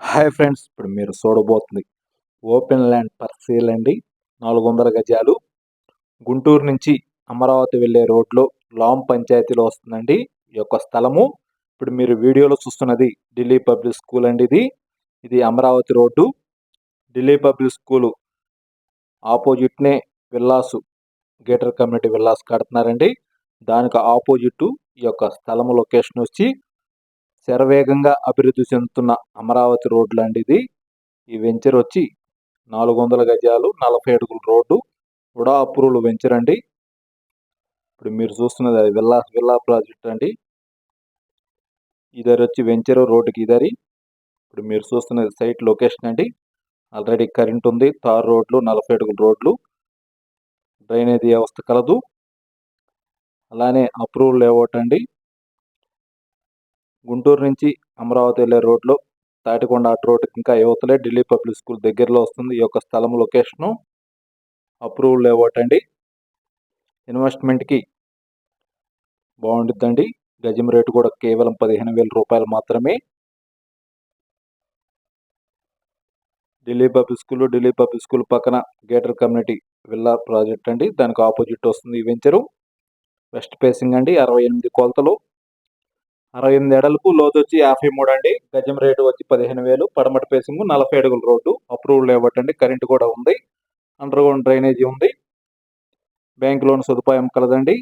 Hi friends ఇప్పుడు మీరు చూడబోతుంది open land పర్సీల్ అండి. నాలుగు వందల గజాలు. గుంటూరు నుంచి అమరావతి వెళ్ళే రోడ్లో లాం పంచాయతీలో వస్తుందండి. ఈ యొక్క స్థలము. ఇప్పుడు మీరు వీడియోలో చూస్తున్నది ఢిల్లీ పబ్లిక్ స్కూల్ అండి ఇది. ఇది Amaravati road. Delhi public school ఆపోజిట్నే villas gated community villas కడుతున్నారండి. దానికి ఆపోజిట్ ఈ యొక్క స్థలము లొకేషన్ వచ్చి శరవేగంగా అభివృద్ధి చెందుతున్న అమరావతి రోడ్డు లాంటిది. ఈ వెంచర్ వచ్చి నాలుగు వందల గజాలు నలభై అడుగుల రోడ్డు. కూడా అప్రూవల్ వెంచర్ అండి. ఇప్పుడు మీరు చూస్తున్నది అది విల్లా విల్లా ప్రాజెక్ట్ అండి. ఇదరి వచ్చి వెంచర్ రోడ్డుకి ఇదరి. ఇప్పుడు మీరు చూస్తున్నది సైట్ లొకేషన్ అండి. ఆల్రెడీ కరెంట్ ఉంది తార్ రోడ్లు నలభై అడుగుల రోడ్లు. డ్రైనేజీ వ్యవస్థ కలదు. అలానే అప్రూవల్ లేఅవుట్ అండి. గుంటూరు నుంచి అమరావతి వెళ్ళే రోడ్లో తాటికొండ అటు రోడ్డుకి ఇంకా యువతలే ఢిల్లీ పబ్లిక్ స్కూల్ దగ్గరలో వస్తుంది. ఈ యొక్క స్థలం లొకేషను అప్రూవల్ లేఅవుట్ అండి. ఇన్వెస్ట్మెంట్కి బాగుంటుందండి గజం రేటు కూడా కేవలం పదిహేను వేల రూపాయలు మాత్రమే. Delhi public school Delhi public school పక్కన గేటర్ కమ్యూనిటీ విల్లా ప్రాజెక్ట్ అండి. దానికి ఆపోజిట్ వస్తుంది ఈ వెంచరు. వెస్ట్ ఫేసింగ్ అండి. అరవై ఎనిమిది కొలతలు. అరవై ఎనిమిది ఎడలకు లోతు వచ్చి యాభై మూడు అండి. గజం రేటు వచ్చి పదిహేను వేలు పడమటి పేసింగ్ నలభై అడుగుల రోడ్డు. అప్రూవల్ ఇవ్వటండి కరెంటు కూడా ఉంది. అండర్ గ్రౌండ్ డ్రైనేజీ ఉంది. బ్యాంక్ లోన్ సదుపాయం కలదండి.